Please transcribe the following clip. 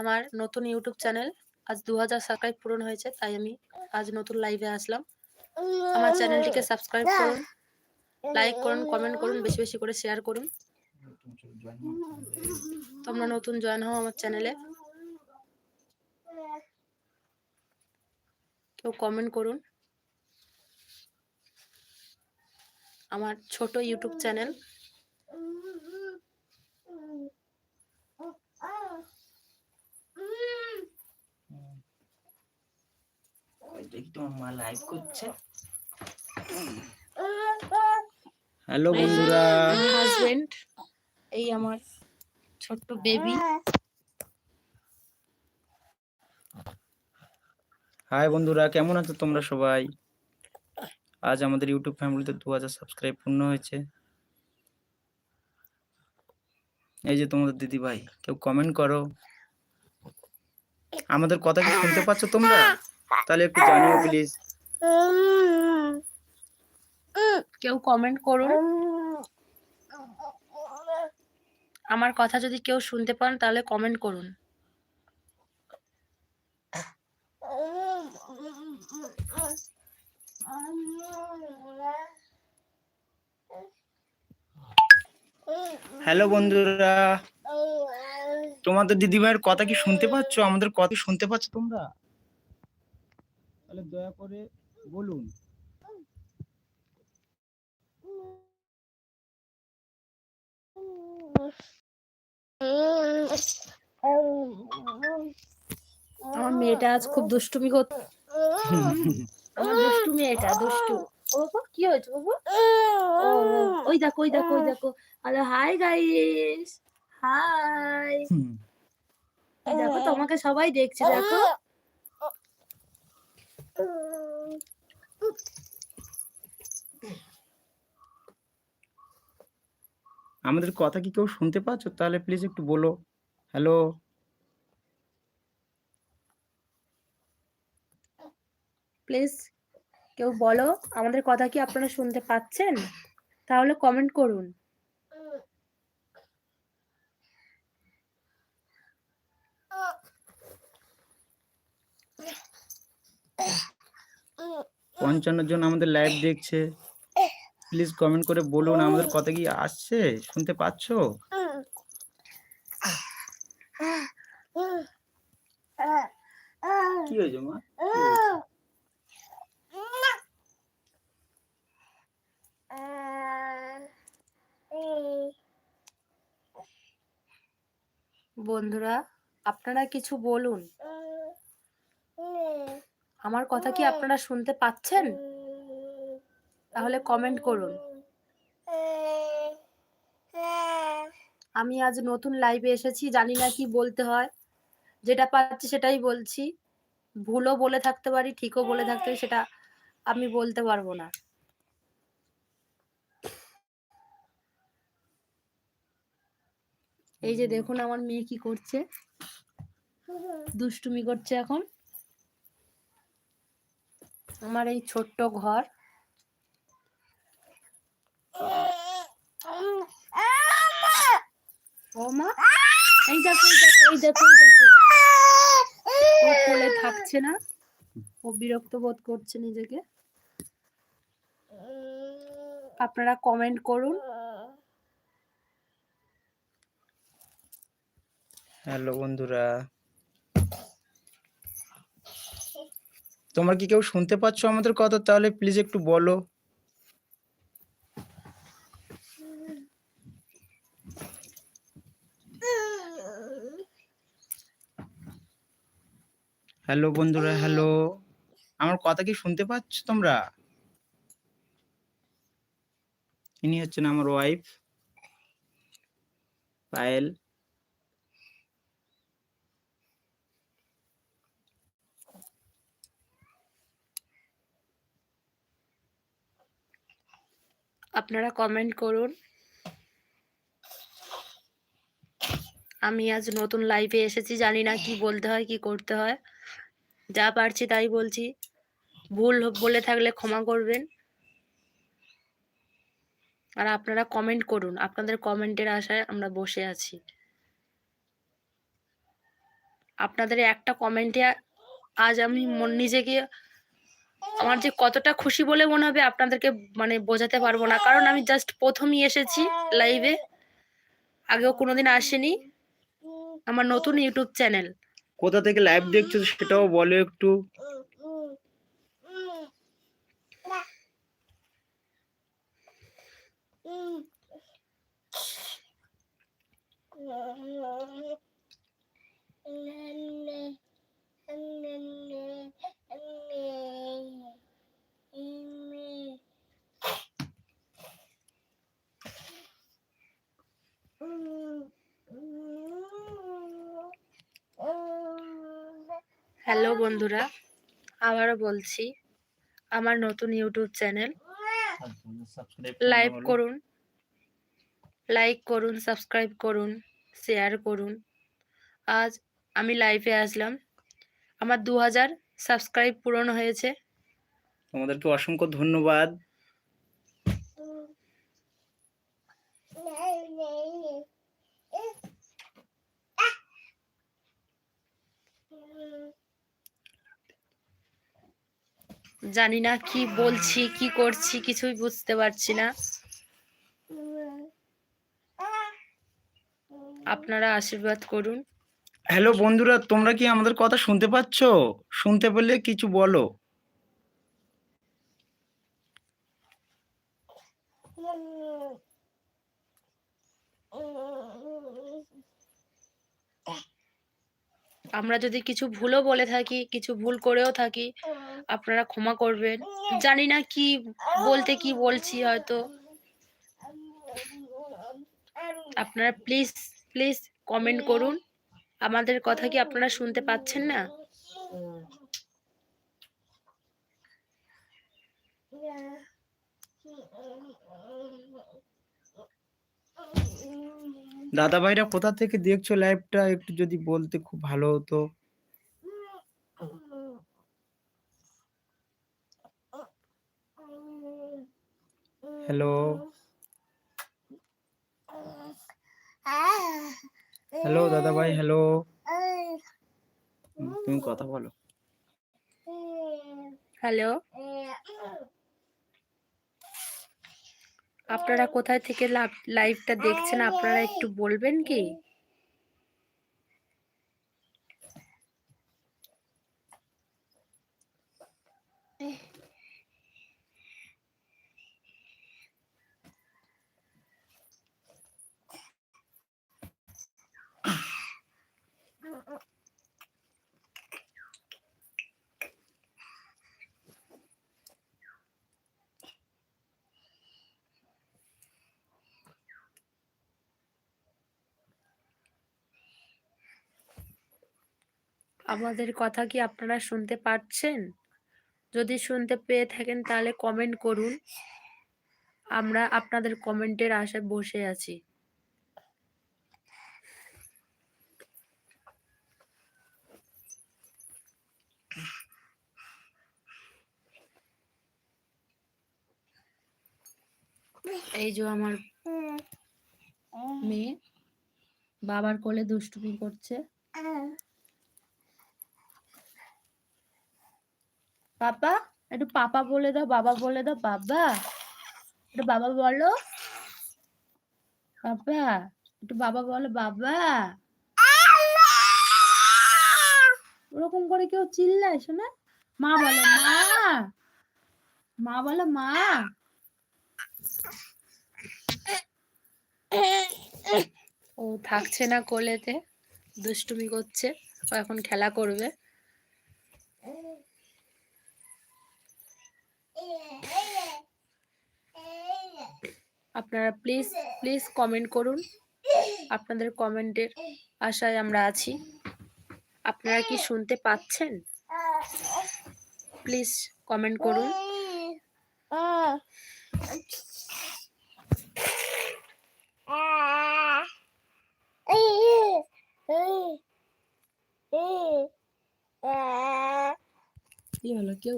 আমার নতুন YouTube channel আজ দু হাজার সাবস্ক্রাইব পূরণ হয়েছে, তাই আমি আজ নতুন লাইভে আসলাম। আমার চ্যানেলটিকে সাবস্ক্রাইব করুন লাইক করুন কমেন্ট করুন, বেশি বেশি করে শেয়ার করুন। তোমরা নতুন জয়েন হও আমার চ্যানেলে কেউ কমেন্ট করুন। আমার ছোট ইউটিউব চ্যানেল ওই দেখি তোমার মা লাইভ করছে? হ্যালো বন্ধুরা। হাজবেন্ড এই আমার ছোট্ট বেবি হাই বন্ধুরা কেমন আছো তোমরা সবাই? আজ আমাদের ইউটিউব ফ্যামিলিতে দু হাজার সাবস্ক্রাইব পূর্ণ হয়েছে। এই যে তোমাদের দিদি ভাই কেউ কমেন্ট করো। আমাদের কথা কি শুনতে পাচ্ছ তোমরা? তাহলে একটু জানিও প্লিজ কেউ কমেন্ট করুন। আমার কথা যদি কেউ শুনতে পান তাহলে কমেন্ট করুন। হ্যালো বন্ধুরা। তোমাদের দিদিভাইয়ের কথা কি শুনতে পাচ্ছ? আমাদের কথা শুনতে পাচ্ছ তোমরা? তাহলে দয়া করে বলুন। আমার মেয়েটা আজ খুব দুষ্টুমি করতে আমার দুষ্টু মেয়েটা দুষ্টু। ও কি হয়েছে ওই দেখো ওই দেখো ওই দেখো। Hello hi guys hi. দেখো তোমাকে সবাই দেখছে দেখো। আমাদের কথা কি কেউ শুনতে পাচ্ছ? তাহলে প্লিজ একটু বলো। হ্যালো প্লিজ কেউ বলো, আমাদের কথা কি আপনারা শুনতে পাচ্ছেন? তাহলে কমেন্ট করুন। পঞ্চান্ন জন আমাদের লাইভ দেখছে। প্লিজ কমেন্ট করে বলুন আমাদের কথা কি আসছে? শুনতে পাচ্ছো? কি হয়েছে মা? বন্ধুরা, আপনারা কিছু বলুন। আমার কথা কি আপনারা শুনতে পাচ্ছেন? তাহলে কমেন্ট করুন। আমি আজ নতুন লাইভে এসেছি, জানি না কি বলতে হয়। যেটা পাচ্ছি সেটাই বলছি। ভুলও বলে থাকতে পারি, ঠিকও বলে থাকতে সেটা আমি বলতে পারব না। এই যে দেখুন আমার মেয়ে কি করছে। দুষ্টুমি করছে এখন। আমার এই ছোট্ট ঘর। ও মা, এই দেখো এই দেখো এই দেখো ও কোলে থাকছে না। ও বিরক্ত বোধ করছে নিজেকে। আপনারা কমেন্ট করুন। হ্যালো বন্ধুরা। তোমরা কি কেউ শুনতে পাচ্ছ আমাদের কথা? তাহলে প্লিজ একটু বলো। হ্যালো বন্ধুরা হ্যালো আমার কথা কি শুনতে পাচ্ছ তোমরা? ইনি হচ্ছেন আমার ওয়াইফ পায়েল। আপনারা কমেন্ট করুন। আমি আজ নতুন লাইভে এসেছি, জানি না কি বলতে হয়, কি করতে হয়। যা পারছি তাই বলছি। ভুল বলে থাকলে ক্ষমা করবেন। আর আপনারা কমেন্ট করুন, আপনাদের কমেন্টের আশায় আমরা বসে আছি। আপনাদের একটা কমেন্টে আজ আমি নিজেকে আমার যে কতটা খুশি বলে মনে হবে আপনাদেরকে মানে বোঝাতে পারব না। কারণ আমি জাস্ট প্রথমই এসেছি লাইভে আগেও কোনোদিন আসেনি। আমার নতুন ইউটিউব চ্যানেল কোথা থেকে লাইভ দেখছ সেটাও বলো একটু। বন্ধুরা আবারও বলছি আমার নতুন ইউটিউব চ্যানেল লাইভ করুন লাইক করুন সাবস্ক্রাইব করুন শেয়ার করুন। আজ আমি লাইভে আসলাম। আমার দু হাজার সাবস্ক্রাইব পূরণ হয়েছে। তোমাদেরকে অসংখ্য ধন্যবাদ। জানি না কি বলছি কি করছি কিছুই বুঝতে পারছি না। আপনারা আশীর্বাদ করুন। হ্যালো বন্ধুরা তোমরা কি আমাদের কথা শুনতে পাচ্ছ? শুনতে পেলে কিছু বলো। আমরা যদি কিছু ভুলও বলে থাকি কিছু ভুল করেও থাকি আপনারা ক্ষমা করবেন। জানি না কি বলতে কি বলছি হয়তো। আপনারা প্লিজ প্লিজ কমেন্ট করুন। আমাদের কথা কি আপনারা শুনতে পাচ্ছেন না? দাদা ভাইরা কোথা থেকে দেখছ লাইভটা একটু যদি বলতে খুব ভালো হতো। হ্যালো। হ্যালো দাদা ভাই হ্যালো। তুমি কথা বলো। হ্যালো। আপনারা কোথায় থেকে লাইভটা দেখছেন, আপনারা একটু বলবেন কি? আমাদের কথা কি আপনারা শুনতে পাচ্ছেন? যদি শুনতে পেয়ে থাকেন তাহলে কমেন্ট করুন। আমরা আপনাদের কমেন্টের আশায় বসে আছি। এই যে আমার মেয়ে বাবার কোলে দুষ্টুমি করছে। পাপা একটু পাপা বলে দাও, বাবা বলে দাও, বাবা। একটু বাবা বলো। পাপা একটু বাবা বলো, বাবা। ওরকম করে কেউ চিল্লায়, শোনা? মা বলো, মা। মা বলো, মা। ও থাকছে না কোলেতে, দুষ্টুমি করছে, ও এখন খেলা করবে। আপনারা প্লিজ প্লিজ কমেন্ট করুন। আপনাদের কমেন্টের আশায় আমরা আছি। আপনারা কি শুনতে পাচ্ছেন? প্লিজ কমেন্ট করুন। কি হলো? কেউ